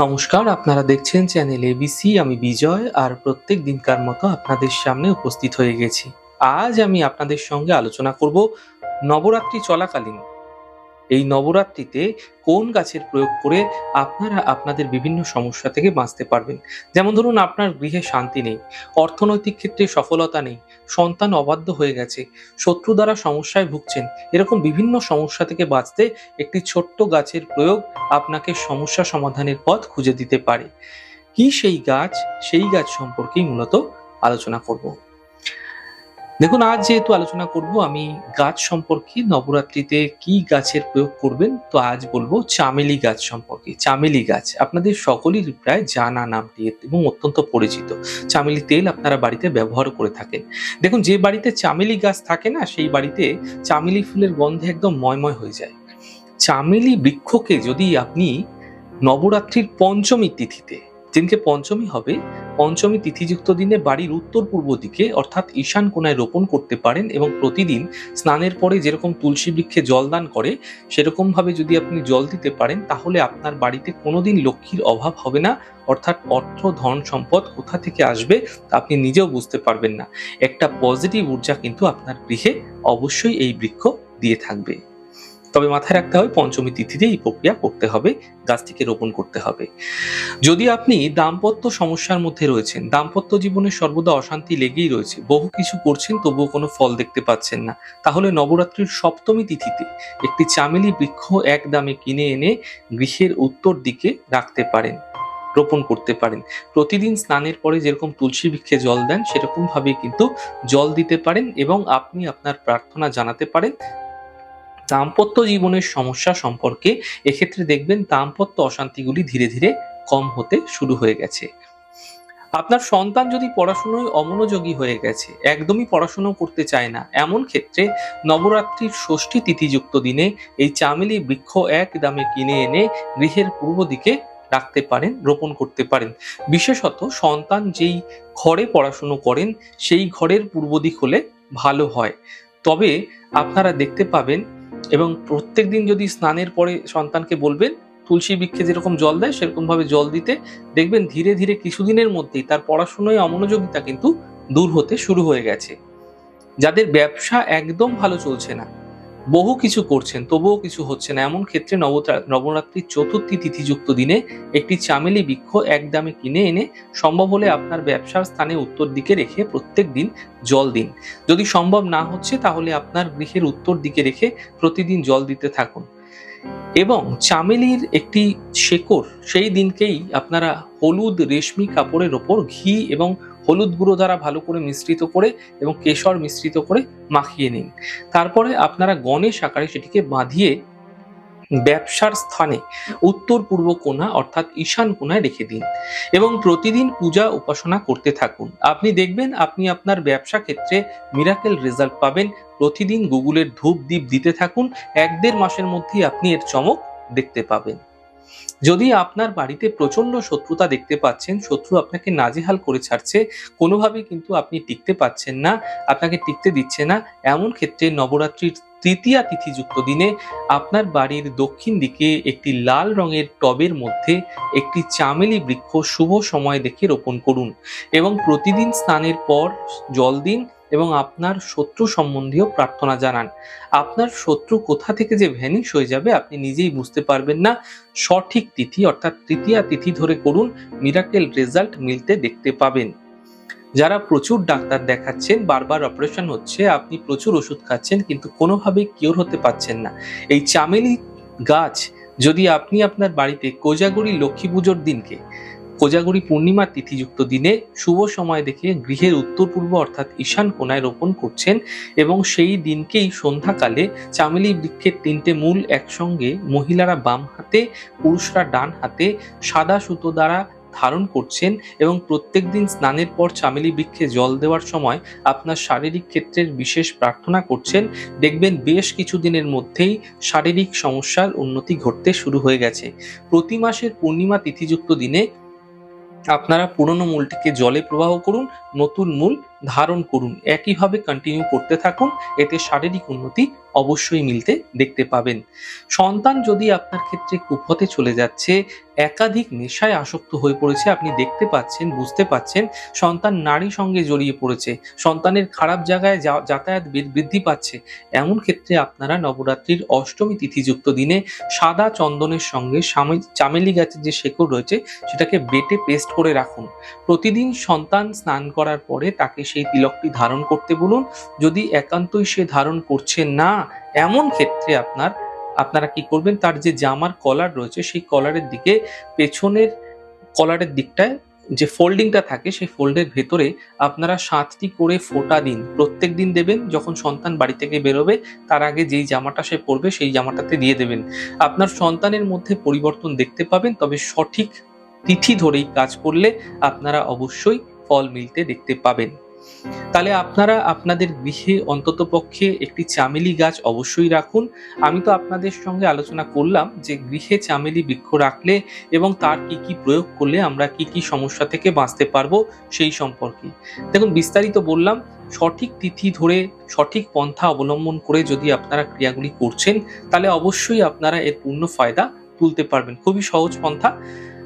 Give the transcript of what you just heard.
নমস্কার, আপনারা দেখছেন চ্যানেল এবিসি আমি বিজয় আর প্রত্যেক দিনকার মতো আপনাদের সামনে উপস্থিত হয়ে গেছি। আজ আমি আপনাদের সঙ্গে আলোচনা করব নবরাত্রি চলাকালীন এই নবরাত্রিতে কোন গাছের প্রয়োগ করে আপনারা আপনাদের বিভিন্ন সমস্যা থেকে বাঁচতে পারবেন? যেমন ধরুন, আপনার গৃহে শান্তি নেই, অর্থনৈতিক ক্ষেত্রে সফলতা নেই, সন্তান অবাধ্য হয়ে গেছে, শত্রু দ্বারা সমস্যায় ভুগছেন, এরকম বিভিন্ন সমস্যা থেকে বাঁচতে একটি ছোট্ট গাছের প্রয়োগ আপনাকে সমস্যা সমাধানের পথ খুঁজে দিতে পারে। কি সেই গাছ? সেই গাছ সম্পর্কেই মূলত আলোচনা করব। দেখুন, আজ যেহেতু আলোচনা করব, আমি গাছ সম্পর্কে, নবরাত্রিতে কি গাছের প্রয়োগ করবেন, তো আজ বলব চামেলি গাছ সম্পর্কে। চামেলি গাছ, আপনাদের সকলেরই প্রায় জানা নামটি এবং অত্যন্ত পরিচিত। চামেলি তেল আপনারা বাড়িতে ব্যবহার করে থাকেন। দেখুন, যে বাড়িতে চামেলি গাছ থাকে না, সেই বাড়িতে চামেলি ফুলের গন্ধে একদম ময়ময় হয়ে যায়। চামেলি বৃক্ষকে যদি আপনি নবরাত্রির পঞ্চমী তিথিতে, যেদিনকে পঞ্চমী হবে পঞ্চমী তিথিযুক্ত দিনে বাড়ির উত্তর পূর্ব দিকে, অর্থাৎ ঈশান কোণায় রোপণ করতে পারেন এবং প্রতিদিন স্নানের পরে যেরকম তুলসী বৃক্ষে জল দান করে, সেরকমভাবে যদি আপনি জল দিতে পারেন, তাহলে আপনার বাড়িতে কোনোদিন লক্ষ্মীর অভাব হবে না। অর্থাৎ অর্থ, ধন, সম্পদ কোথা থেকে আসবে তা আপনি নিজেও বুঝতে পারবেন না। একটা পজিটিভ ঊর্জা কিন্তু আপনার গৃহে অবশ্যই এই বৃক্ষ দিয়ে থাকবে। তবে মাথায় রাখতে হবে পঞ্চমী তিথিতে এই প্রক্রিয়া করতে হবে, গাছটিকে রোপণ করতে হবে। যদি আপনি দাম্পত্য সমস্যার মধ্যে রয়েছেন, দাম্পত্য জীবনে সর্বদা অশান্তি লেগেই রয়েছে, বহু কিছু করছেন তবুও কোনো ফল দেখতে পাচ্ছেন না, তাহলে নবরাত্রির সপ্তমী তিথিতে একটি চামেলি বৃক্ষ এক দামে কিনে এনে গৃহের উত্তর দিকে রাখতে পারেন, রোপণ করতে পারেন। প্রতিদিন স্নানের পরে যেরকম তুলসী বৃক্ষে জল দেন সেরকম ভাবে কিন্তু জল দিতে পারেন এবং আপনি আপনার প্রার্থনা জানাতে পারেন দাম্পত্য জীবনের সমস্যা সম্পর্কে এক্ষেত্রে দেখবেন দাম্পত্য অশান্তিগুলি ধীরে ধীরে কম হতে শুরু হয়ে গেছে। আপনার সন্তান যদি পড়াশুনোয় অমনোযোগী হয়ে গেছে, একদমই পড়াশুনো করতে চায় না, এমন ক্ষেত্রে নবরাত্রির ষষ্ঠী তিথিযুক্ত দিনে এই চামেলি বৃক্ষ এক দামে কিনে এনে গৃহের পূর্ব দিকে রাখতে পারেন, রোপণ করতে পারেন। বিশেষত সন্তান যেই ঘরে পড়াশুনো করেন, সেই ঘরের পূর্ব দিক হলে ভালো হয়। তবে আপনারা দেখতে পাবেন এবং প্রত্যেক দিন যদি স্নানের পরে সন্তানকে বলবেন, তুলসী বৃক্ষে যেরকম জল দেয় সেরকম ভাবে জল দিতে দেখবেন ধীরে ধীরে কিছুদিনের মধ্যেই তার পড়াশুনোয় অমনোযোগিতা কিন্তু দূর হতে শুরু হয়ে গেছে। যাদের ব্যবসা একদম ভালো চলছে না বহু কিছু করছেন, তবুও কিছু হচ্ছে না। এমন ক্ষেত্রে নবরাত্রির চতুর্থী তিথিযুক্ত দিনে একটি চামেলি বৃক্ষ এক দামে কিনে এনে সম্ভব হলে আপনার ব্যবসার স্থানে উত্তর দিকে রেখে প্রত্যেক দিন জল দিন। যদি সম্ভব না হচ্ছে তাহলে আপনার গৃহের উত্তর দিকে রেখে প্রতিদিন জল দিতে থাকুন। এবং চামেলির একটি শেকড় সেই দিনকেই আপনারা হলুদ রেশমি কাপড়ের ওপর ঘি এবং হলুদ গুঁড়ো দ্বারা ভালো করে মিশ্রিত করে এবং কেশর মিশ্রিত করে মাখিয়ে নিন। তারপরে আপনারা গণেশ আকারে সেটিকে বাঁধিয়ে ব্যবসার স্থানে উত্তর পূর্ব কোণা অর্থাৎ ঈশান কোণায় রেখে দিন এবং প্রতিদিন পূজা উপাসনা করতে থাকুন। আপনি দেখবেন আপনি আপনার ব্যবসা ক্ষেত্রে মিরাকেল রেজাল্ট পাবেন। প্রতিদিন গুগলের ধূপ দ্বীপ দিতে থাকুন। এক দেড় মাসের মধ্যেই আপনি এর চমক দেখতে পাবেন। যদি আপনার বাড়িতে প্রচণ্ড শত্রুতা দেখতে পাচ্ছেন, শত্রু আপনাকে নাজেহাল করে ছাড়ছে কোনোভাবে কিন্তু আপনি টিকতে পাচ্ছেন না, আপনাকে টিকতে দিচ্ছে না, এমন ক্ষেত্রে নবরাত্রির তৃতীয়া তিথিযুক্ত দিনে আপনার বাড়ির দক্ষিণ দিকে একটি লাল রঙের টবের মধ্যে একটি চামেলি বৃক্ষ শুভ সময় দেখে রোপণ করুন এবং প্রতিদিন স্নানের পর জল দিন এবং আপনার শত্রু সম্বন্ধীয় প্রার্থনা জানান। আপনার শত্রু কোথা থেকে যে ভ্যানিশ হয়ে যাবে আপনি নিজেই বুঝতে পারবেন না। সঠিক তিথি অর্থাৎ তৃতীয়া তিথি ধরে করুন, মিরাকেল রেজাল্ট মিলতে দেখতে পাবেন। যারা প্রচুর ডাক্তার দেখাচ্ছেন, বারবার অপারেশন হচ্ছে, আপনি প্রচুর ওষুধ খাচ্ছেন, কিন্তু কোনোভাবেই কিওর হতে পারছেন না। এই চামেলি গাছ, যদি আপনি আপনার বাড়িতে কোজাগরি লক্ষ্মী পুজোর দিনকে কোজাগরি পূর্ণিমা তিথিযুক্ত দিনে শুভ সময় দেখে গৃহের উত্তর পূর্ব অর্থাৎ ঈশান কোণায় রোপণ করছেন এবং সেই দিনকেই সন্ধ্যাকালে চামেলি বৃক্ষের তিনটে মূল একসঙ্গে মহিলারা বাম হাতে, পুরুষরা ডান হাতে সাদা সুতো দ্বারা ধারণ করছেন এবং প্রত্যেক দিন স্নানের পর চামেলি বৃক্ষে জল দেওয়ার সময় আপনার শারীরিক ক্ষেত্রের বিশেষ প্রার্থনা করছেন। দেখবেন বেশ কিছুদিনের মধ্যেই শারীরিক সমস্যার উন্নতি ঘটতে শুরু হয়ে গেছে। প্রতি মাসের পূর্ণিমা তিথিযুক্ত দিনে আপনারা পুরনো মূলটিকে জলে প্রবাহ করুন নতুন মূল ধারণ করুন। একইভাবে কন্টিনিউ করতে থাকুন, এতে শারীরিক উন্নতি অবশ্যই মিলতে দেখতে পাবেন। সন্তান যদি আপনার ক্ষেত্রে কুপথে চলে যাচ্ছে, একাধিক নেশায় আসক্ত হয়ে পড়েছে, আপনি দেখতে পাচ্ছেন, বুঝতে পাচ্ছেন, সন্তান নারী সঙ্গে জড়িয়ে পড়েছে, সন্তানের খারাপ জায়গায় যাতায়াত বৃদ্ধি পাচ্ছে, এমন ক্ষেত্রে আপনারা নবরাত্রির অষ্টমী তিথিযুক্ত দিনে সাদা চন্দনের সঙ্গে চামেলি গাছের যে শেকড় রয়েছে, সেটাকে বেটে পেস্ট করে রাখুন। প্রতিদিন সন্তান স্নান করার পরে তাকে সেই তিলকটি ধারণ করতে বলুন। যদি একান্তই সে ধারণ করছে না, এমন ক্ষেত্রে আপনার, আপনারা কি করবেন? তার যে জামার কলার রয়েছে, সেই কলারের দিকে পেছনের কলারের দিকটায় যে ফোল্ডিংটা থাকে, সেই ফোল্ডের ভেতরে আপনারা সাতটি করে ফোটা দিন। প্রত্যেক দিন দেবেন, যখন সন্তান বাড়ি থেকে বেরোবে, তার আগে যেই জামাটা সে পরবে, সেই জামাটাতে দিয়ে দেবেন। আপনার সন্তানের মধ্যে পরিবর্তন দেখতে পাবেন, তবে সঠিক তিথি ধরেই কাজ করলে আপনারা অবশ্যই ফল মিলতে দেখতে পাবেন। তাহলে আপনারা আপনাদের গৃহে অন্ততপক্ষে একটি চামেলি গাছ অবশ্যই রাখুন। আমি তো আপনাদের সঙ্গে আলোচনা করলাম যে গৃহে চামেলি বৃক্ষ রাখলে এবং তার কি কি প্রয়োগ করলে আমরা কি কি সমস্যা থেকে বাঁচতে পারব সেই সম্পর্কে। দেখুন, বিস্তারিত বললাম, সঠিক তিথি ধরে সঠিক পন্থা অবলম্বন করে যদি আপনারা ক্রিয়াগুলি করছেন, তাহলে অবশ্যই আপনারা এর পূর্ণ ফায়দা তুলতে পারবেন। খুবই সহজ পন্থা।